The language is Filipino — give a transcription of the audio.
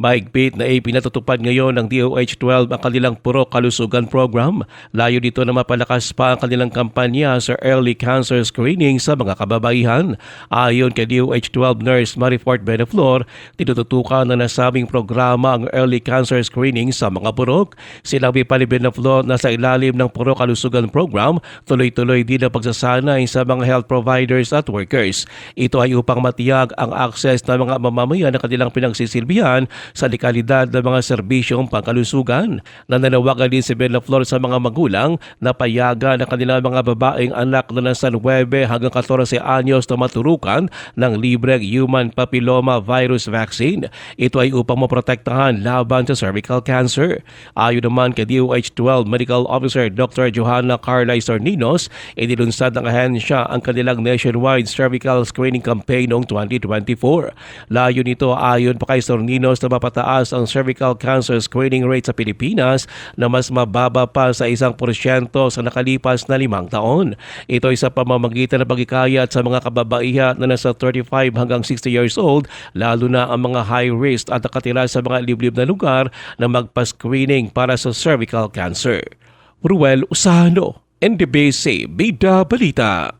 Mahigpit na ipinatutupad ngayon ng DOH-12 ang kanilang Puro Kalusugan Program. Layo dito na mapalakas pa ang kanilang kampanya sa early cancer screening sa mga kababaihan. Ayon kay DOH-12 nurse Marifort Beneflor, tinututukan na nasabing programa ang early cancer screening sa mga purok. Sinabi pa ni Beneflor na sa ilalim ng Puro Kalusugan Program, tuloy-tuloy din ang pagsasanay sa mga health providers at workers. Ito ay upang matiyag ang access ng mga mamamayan na kanilang pinagsisilbihan sa dekalidad ng mga serbisyong pangkalusugan. Nananawagan din si Bella Flor sa mga magulang na payagan ng kanilang mga babaeng anak na nasa 9 hanggang 14 anyos na maturukan ng libreng human papilloma virus vaccine. Ito ay upang maprotektahan laban sa cervical cancer. Ayon naman kay DOH-12 Medical Officer Dr. Johanna Carla Sorninos, inilunsad ng ahensya ang kanilang nationwide cervical screening campaign noong 2024. Layo nito ayon pa kay Sorninos na mapataas ang cervical cancer screening rate sa Pilipinas na mas mababa pa sa isang porsyento sa nakalipas na limang taon. Ito ay sa pamamagitan ng pagkikayat sa mga kababaihan na nasa 35 hanggang 60 years old, lalo na ang mga high risk at nakatira sa mga liblib na lugar na magpa-screening para sa cervical cancer. Ruel Usano, NDBC Bida Balita.